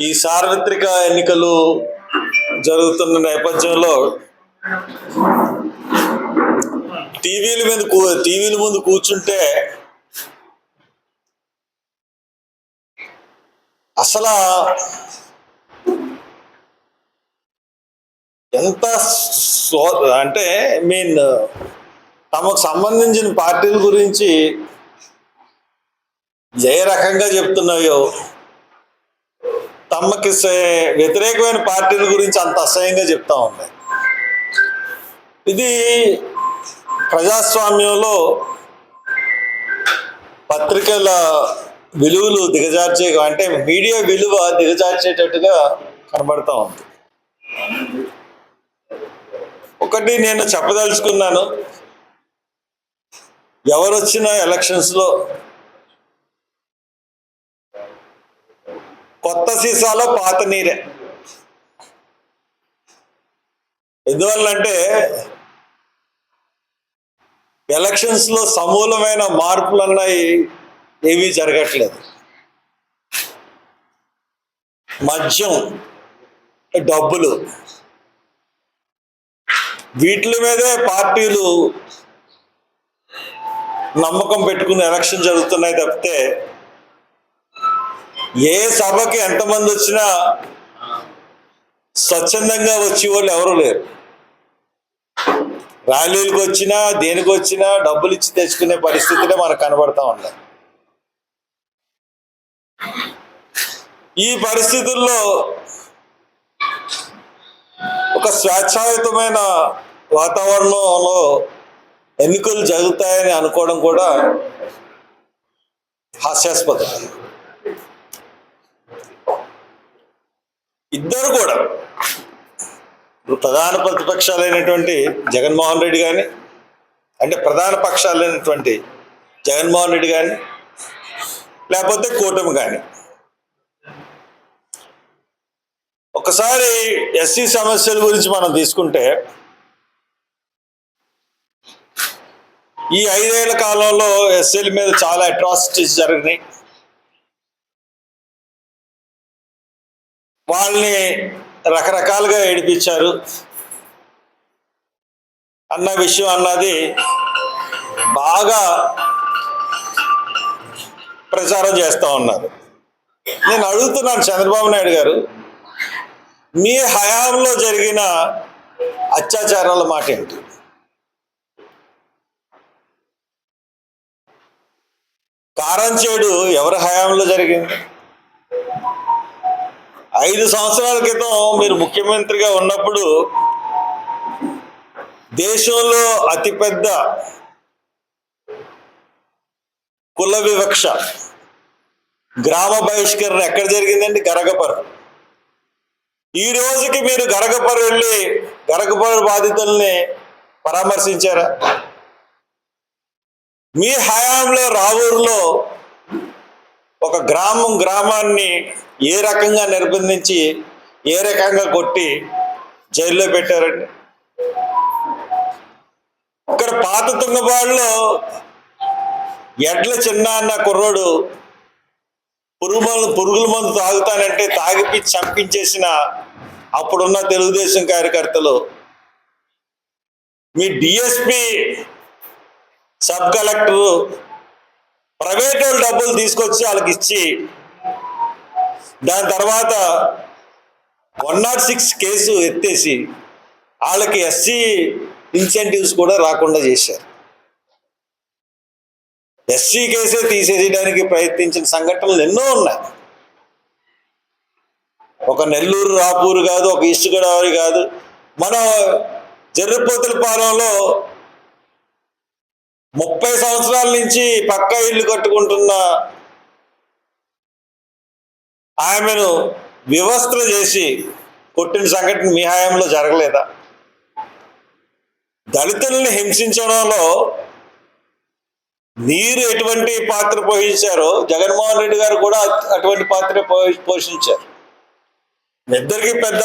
ఈ సార్వత్రిక ఎన్నికలు జరుగుతున్న నేపథ్యంలో టీవీల మీద కూ- టీవీల ముందు కూర్చుంటే అసలు ఎంత సో- అంటే మీన్ తమకు సంబంధించిన పార్టీల గురించి ఏ రకంగా చెప్తున్నాయో తమకి సే- వ్యతిరేకమైన పార్టీల గురించి అంత అసహ్యంగా చెప్తా ఉన్నాయి ఇది ప్రజాస్వామ్యంలో పత్రికల విలువలు దిగజార్చే అంటే మీడియా విలువ దిగజార్చేటట్టుగా కనబడతా ఉంది. ఒకటి నేను చెప్పదలుచుకున్నాను. ఎవరు వచ్చిన ఎలక్షన్స్లో కొత్త సీసాలో పాత నీరే. ఎందువల్లంటే ఎలక్షన్స్లో సమూలమైన మార్పులు అన్నాయి ఏమీ జరగట్లేదు. మద్యం డబ్బులు. వీటి మీదే పార్టీలు నమ్మకం పెట్టుకుని ఎలక్షన్ జరుగుతున్నాయి తప్పితే ఏ సభకి ఎంతమంది వచ్చినా స్వచ్ఛందంగా వచ్చే వాళ్ళు ఎవరు లేరు. ర్యాలీలకు వచ్చినా దేనికి వచ్చినా డబ్బులు ఇచ్చి తెచ్చుకునే పరిస్థితులే మనకు కనబడతా ఉన్నాయి. ఈ పరిస్థితుల్లో ఒక స్వేచ్ఛాయుతమైన వాతావరణంలో ఎన్నికలు జరుగుతాయని అనుకోవడం కూడా హాస్యాస్పదం. ఇద్దరు కూడా. ప్రధాన ప్రతిపక్షాలైనటువంటి జగన్మోహన్ రెడ్డి కానీ అంటే ప్రధాన పక్షాలైనటువంటి జగన్మోహన్ రెడ్డి కానీ లేకపోతే కూటమి కానీ ఒకసారి ఎస్సీ సమస్యల గురించి మనం తీసుకుంటే ఈ ఐదేళ్ళ కాలంలో ఎస్సీల మీద చాలా అట్రాసిటీస్ జరిగినాయి. వాళ్ళని రకరకాలుగా ఏడిపించారు. అన్న విషయం అన్నది బాగా ప్రచారం చేస్తూ ఉన్నారు. నేను అడుగుతున్నాను చంద్రబాబు నాయుడు గారు మీ హయాంలో జరిగిన అత్యాచారాల మాట ఏంటి? కారంచేడు ఎవరి హయాంలో జరిగింది? ఐదు సంవత్సరాల క్రితం మీరు ముఖ్యమంత్రిగా ఉన్నప్పుడు దేశంలో అతిపెద్ద కుల వివక్ష గ్రామ బహిష్కరణ ఎక్కడ జరిగిందండి? గరగపర్. ఈ రోజుకి మీరు గరగపర్ వెళ్ళి గరగపర్ బాధితుల్ని పరామర్శించారా? మీ హయాంలో రావూరులో ఒక గ్రామం గ్రామాన్ని ఏ రకంగా నిర్బంధించి ఏ రకంగా కొట్టి జైల్లో పెట్టారండి? ఇక్కడ పాత తుంగబాడులో ఎడ్ల చిన్న అన్న కుర్రోడు పురుగు మందు పురుగుల మందు తాగుతానంటే తాగిపి చంపించేసిన అప్పుడున్న తెలుగుదేశం కార్యకర్తలు. మీ డిఎస్పి సబ్ కలెక్టరు ప్రైవేట్ వాళ్ళు డబ్బులు తీసుకొచ్చి వాళ్ళకి ఇచ్చి దాని తర్వాత వన్ నాట్ సిక్స్ కేసు ఎత్తేసి వాళ్ళకి ఎస్సీ ఇన్సెంటివ్స్ కూడా రాకుండా చేశారు. ఎస్సీ కేసే తీసేయడానికి ప్రయత్నించిన సంఘటనలు ఎన్నో ఉన్నాయి. ఒక నెల్లూరు రాపూరు కాదు ఒక ఈస్ట్ గోదావరి కాదు. మన జర్రిపోతుల పాలెంలో ముప్పై సంవత్సరాల నుంచి పక్కా ఇల్లు కట్టుకుంటున్న ఆమెను వ్యవస్థలు చేసి కొట్టిన సంఘటన మీ హయాంలో జరగలేదా? దళితుల్ని హింసించడంలో మీరు ఎటువంటి పాత్ర పోషించారో జగన్మోహన్ రెడ్డి గారు కూడా అటువంటి పాత్ర పో- పోషించారు. ఇద్దరికి పెద్ద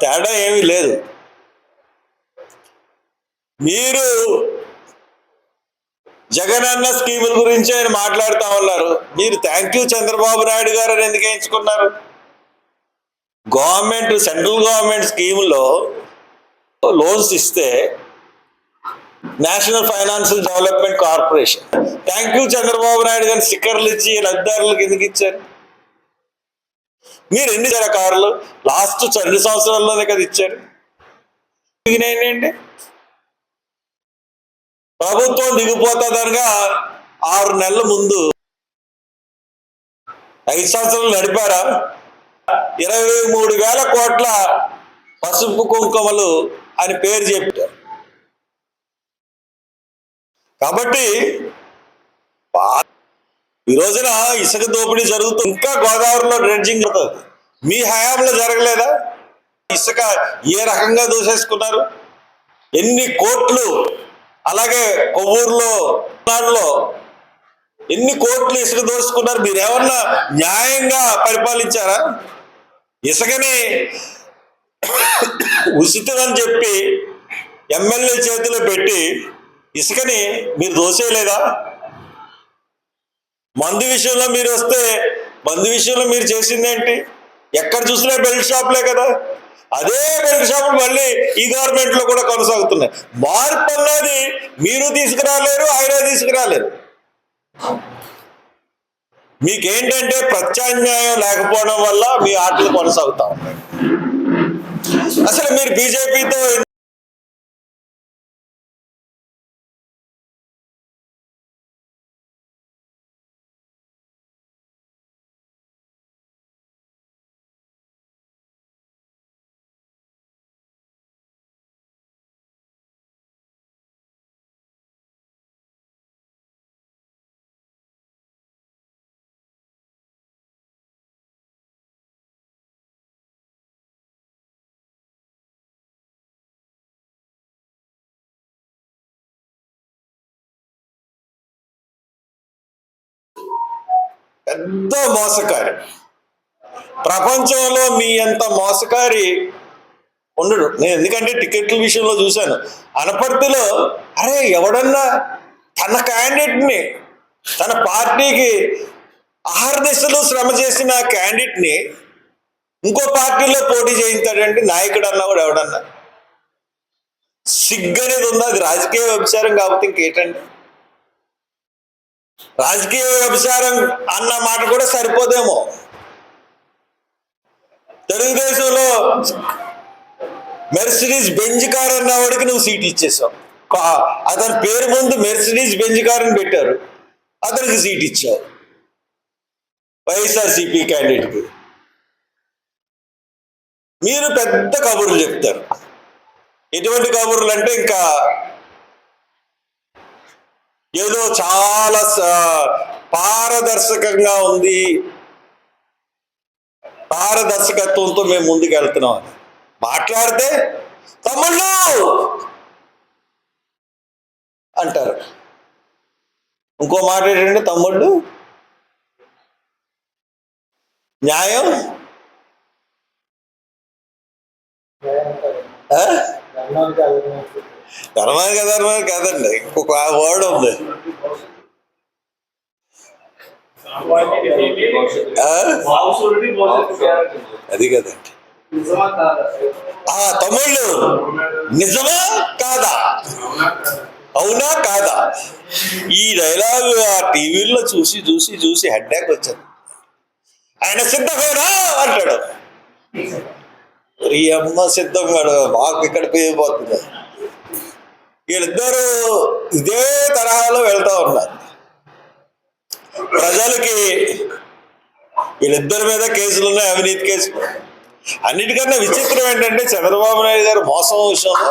తేడా ఏమీ లేదు. మీరు జగనన్న స్కీముల గురించి ఆయన మాట్లాడుతా ఉన్నారు. మీరు థ్యాంక్ యూ చంద్రబాబు నాయుడు గారు ఎందుకు ఎంచుకున్నారు? గవర్నమెంట్ సెంట్రల్ గవర్నమెంట్ స్కీమ్లో లోన్స్ ఇస్తే national financial development corporation. Thank you Chandrababu Naidu గారిని స్టిక్కర్లు ఇచ్చి లబ్ధిదారులకు ఎందుకు ఇచ్చారు? మీరు ఎన్ని ఇచ్చారు కార్లు లాస్ట్ రెండు సంవత్సరాల్లోనే కదా ఇచ్చారు. ఏంటండి? ప్రభుత్వం దిగిపోతుందనగా ఆరు నెలల ముందు ఐదు సంవత్సరాలు నడిపారా? ఇరవై మూడు వేల కోట్ల పసుపు కుంకుమలు అని పేరు చెప్పారు. కాబట్టి ఈ రోజున ఇసుక దోపిడీ జరుగుతుంది. ఇంకా గోదావరిలో డ్రెడ్జింగ్ జరుగుతుంది. మీ హయాంలో జరగలేదా? ఇసుక ఏ రకంగా దూసేసుకున్నారు? ఎన్ని కోట్లు అలాగే కొవ్వూరులో దాంట్లో ఎన్ని కోట్లు ఇసుక దోసుకున్నారు? మీరు ఏమన్నా న్యాయంగా పరిపాలించారా? ఇసుకని ఉచితం చెప్పి ఎమ్మెల్యే చేతిలో పెట్టి ఇసుకని మీరు దోసేయలేదా? మందు విషయంలో మీరు వస్తే మందు విషయంలో మీరు చేసింది ఏంటి ఎక్కడ చూసినా బెల్ట్ షాప్లే కదా. అదే బెల్ట్ షాపులు మళ్ళీ ఈ గవర్నమెంట్లో కూడా కొనసాగుతున్నాయి. మార్పు అన్నది మీరు తీసుకురాలేరు ఆయన తీసుకురాలేరు. మీకేంటంటే ప్రత్యామ్నాయం లేకపోవడం వల్ల మీ ఆటలు కొనసాగుతా ఉన్నాయి. అసలు మీరు బీజేపీతో పెద్ద మోసకారి. ప్రపంచంలో మీ అంత మోసకారి ఉండడు. నేను ఎందుకంటే టికెట్ల విషయంలో చూశాను. అనపర్తిలో అరే ఎవడన్నా తన క్యాండిడేట్ని తన పార్టీకి ఆహార దిశలో శ్రమ చేసిన క్యాండిడేట్ని ఇంకో పార్టీలో పోటీ చేయించాడంటే నాయకుడు అన్నవాడు ఎవడన్నా? సిగ్గు అనేది ఉందా? అది రాజకీయ వ్యభిచారం కాబట్టి ఇంకేటండి? రాజకీయ వ్యభిచారం అన్న మాట కూడా సరిపోదేమో. తెలుగుదేశంలో మెర్సిడీస్ బెంజ్ కార్ అన్న వాడికి నువ్వు సీట్ ఇచ్చేసావు. అతని పేరు ముందు మెర్సిడీస్ బెంజ్ కార్ అని పెట్టారు. అతనికి సీట్ ఇచ్చావు. వైఎస్ఆర్సీపీ క్యాండిడేట్కి మీరు పెద్ద కబుర్లు చెప్తారు. ఎటువంటి కబుర్లు అంటే ఇంకా ఏదో చాలా పారదర్శకంగా ఉంది. పారదర్శకత్వంతో మేము ముందుకు వెళ్తున్నాం అని. మాట్లాడితే తమ్ముళ్ళు! అంటారు. ఇంకో మాట ఏంటంటే తమ్ముళ్ళు! న్యాయం? ఆ? ధర్మానికి అధర్మానికి కాదండి. ఇంకొక వర్డ్ ఉంది. అది కదండి. ఆ తమ్ముళ్ళు నిజమా కాదా? అవునా కాదా? ఈ డైలాగ్ ఆ టీవీల్లో చూసి చూసి చూసి హెడ్డాక్ వచ్చింది ఆయన సిద్ధంగా అంటాడు. ఈ అమ్మ సిద్ధం కాడు మాకు ఇక్కడ పోయిపోతుంది వీళ్ళిద్దరూ ఇదే తరహాలో వెళ్తా ఉన్నారు. ప్రజలకి వీళ్ళిద్దరి మీద కేసులు ఉన్నాయి అవినీతి కేసులు. అన్నిటికన్నా విచిత్రం ఏంటంటే చంద్రబాబు నాయుడు గారు మోసం విషయంలో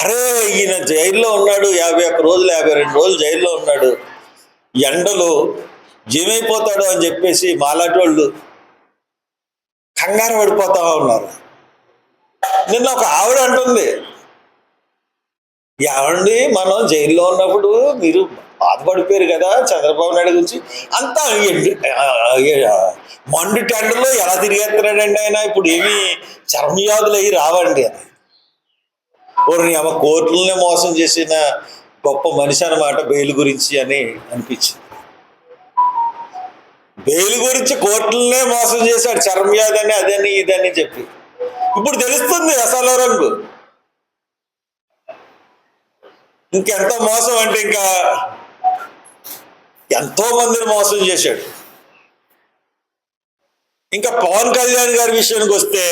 అరే ఈయన జైల్లో ఉన్నాడు యాభై ఒక్క రోజులు యాభై రెండు రోజులు జైల్లో ఉన్నాడు. ఎండలు జీమైపోతాడు అని చెప్పేసి మాలాంటి వాళ్ళు కంగారు పడిపోతా ఉన్నారు. నిన్న ఒక ఆవిడ అంటుంది ఏమండి మనం జైల్లో ఉన్నప్పుడు మీరు బాధపడిపోయారు కదా చంద్రబాబు నాయుడు గురించి. అంతా మండు టెండర్లో ఎలా తిరిగేస్తున్నాడండి ఆయన? ఇప్పుడు ఏమి చర్మవ్యాధులు అయ్యి రావండి అది ఓరి ఆమె కోర్టులనే మోసం చేసిన గొప్ప మనిషి అనమాట బెయిల్ గురించి అని అనిపించింది. బెయిల్ గురించి కోర్టులనే మోసం చేశాడు చర్మవ్యాధి అని అదని ఇదని చెప్పి. ఇప్పుడు తెలుస్తుంది అసలు రంగు ఇంకెంత మోసం అంటే ఇంకా ఎంతో మందిని మోసం చేశాడు. ఇంకా పవన్ కళ్యాణ్ గారి విషయానికి వస్తే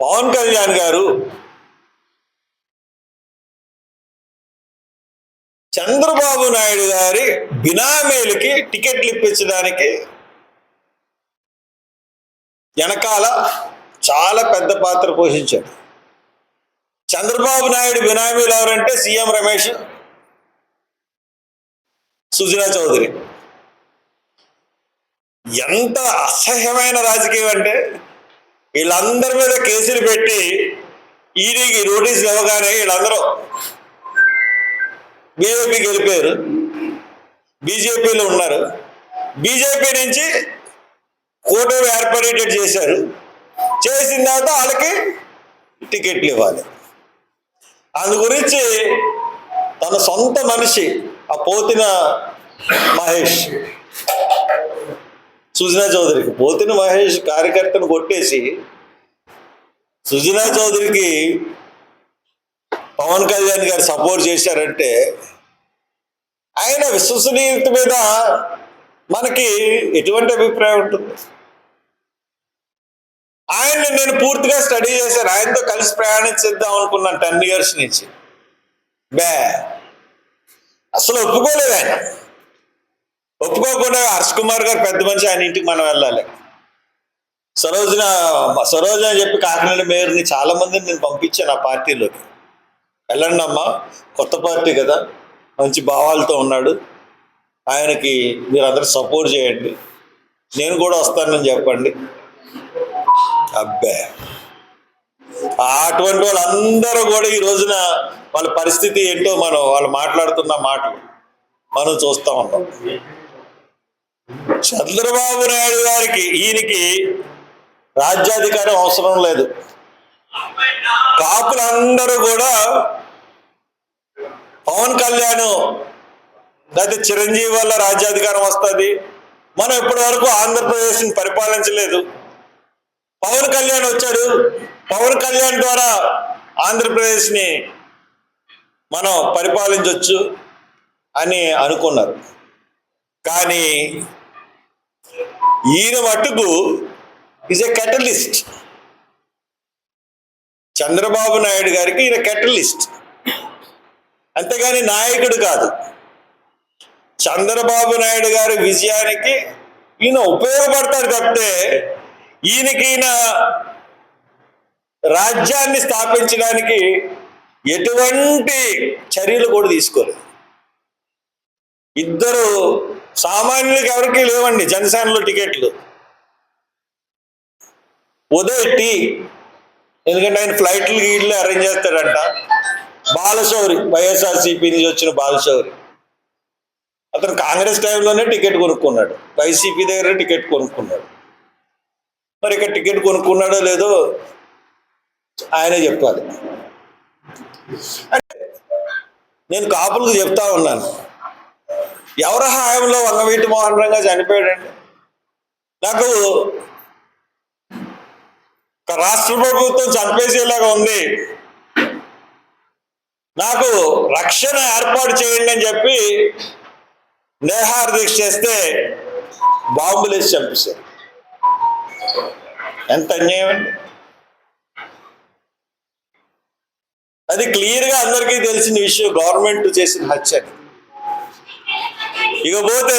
పవన్ కళ్యాణ్ గారు చంద్రబాబు నాయుడు గారి బినామీలకి టికెట్లు ఇప్పించడానికి వెనకాల చాలా పెద్ద పాత్ర పోషించాడు. చంద్రబాబు నాయుడు బినామీలు ఎవరంటే సీఎం రమేష్ సుజనా చౌదరి. ఎంత అసహ్యమైన రాజకీయం అంటే వీళ్ళందరి మీద కేసులు పెట్టి ఈడీకి నోటీసులు ఇవ్వగానే వీళ్ళందరూ బీజేపీకి వెళ్ళిపోయారు. బీజేపీలో ఉన్నారు. బీజేపీ నుంచి కూటమి ఏర్పడేటట్టు చేశారు. చేసిన తర్వాత వాళ్ళకి టికెట్లు ఇవ్వాలి. అందు గురించి తన సొంత మనిషి ఆ పోతిన మహేష్. సుజనా చౌదరికి పోతిన మహేష్ కార్యకర్తను కొట్టేసి సుజనా చౌదరికి పవన్ కళ్యాణ్ గారు సపోర్ట్ చేశారంటే ఆయన విశ్వసనీయత మీద మనకి ఎటువంటి అభిప్రాయం ఉంటుంది? ఆయన్ని నేను పూర్తిగా స్టడీ చేశాను. ఆయనతో కలిసి ప్రయాణించేద్దాం అనుకున్నాను టెన్ ఇయర్స్ నుంచి. బే అసలు ఒప్పుకోలేదు ఆయన. ఒప్పుకోకుండా హర్ష్ కుమార్ గారు పెద్ద మనిషి ఆయన ఇంటికి మనం వెళ్ళాలి. సరోజన సరోజన అని చెప్పి కాకినాడ మేయర్ని చాలా మందిని నేను పంపించాను ఆ పార్టీలోకి. వెళ్ళండి అమ్మా కొత్త పార్టీ కదా మంచి భావాలతో ఉన్నాడు. ఆయనకి మీరు అందరూ సపోర్ట్ చేయండి. నేను కూడా వస్తానని చెప్పండి. అబ్బే. అటువంటి వాళ్ళందరూ కూడా ఈ రోజున వాళ్ళ పరిస్థితి ఏంటో మనం వాళ్ళు మాట్లాడుతున్న మాటలు మనం చూస్తూ ఉంటాం చంద్రబాబు నాయుడు గారికి ఈయనకి రాజ్యాధికారం అవసరం లేదు. కాపులందరూ కూడా పవన్ కళ్యాణ్ లేకపోతే చిరంజీవి వల్ల రాజ్యాధికారం వస్తుంది. మనం ఇప్పటి వరకు ఆంధ్రప్రదేశ్ని పరిపాలించలేదు. పవన్ కళ్యాణ్ వచ్చాడు. పవన్ కళ్యాణ్ ద్వారా ఆంధ్రప్రదేశ్ని మనం పరిపాలించవచ్చు అని అనుకున్నారు. కానీ ఈయన మట్టుకు is a catalyst Chandrababu Naidu గారికి ఈయన కెటలిస్ట్ అంతేగాని నాయకుడు కాదు. చంద్రబాబు నాయుడు గారి విజయానికి ఈయన ఉపయోగపడతాడు తప్పితే ఈయనకి ఈయన రాజ్యాన్ని స్థాపించడానికి ఎటువంటి చర్యలు కూడా తీసుకోలేదు. ఇద్దరు సామాన్యులకు ఎవరికి లేవండి జనసేనలో టికెట్లు. ఉదయ్ టీ ఎందుకంటే ఆయన ఫ్లైట్లు గీట్లు అరేంజ్ చేస్తాడంట. బాలశౌరి వైఎస్ఆర్సీపీ నుంచి వచ్చిన బాలశౌరి. అతను కాంగ్రెస్ టైంలోనే టికెట్ కొనుక్కున్నాడు. వైసీపీ దగ్గర టికెట్ కొనుక్కున్నాడు. మరి ఇక్కడ టికెట్ కొనుక్కున్నాడో లేదో ఆయనే చెప్పాలి. అంటే నేను కాపులకు చెప్తా ఉన్నాను. ఎవరి హాయంలో వంగవీటి మోహన్ రంగా చనిపోయాడండి? నాకు రాష్ట్ర ప్రభుత్వం చంపేసేలాగా ఉంది. నాకు రక్షణ ఏర్పాటు చేయండి అని చెప్పి నేహార్ దీక్ష చేస్తే బాంబులేసి చంపేశారు. ఎంత అన్యాయం అండి? అది క్లియర్గా అందరికీ తెలిసిన విషయం గవర్నమెంట్ చేసిన హత్య ఇకపోతే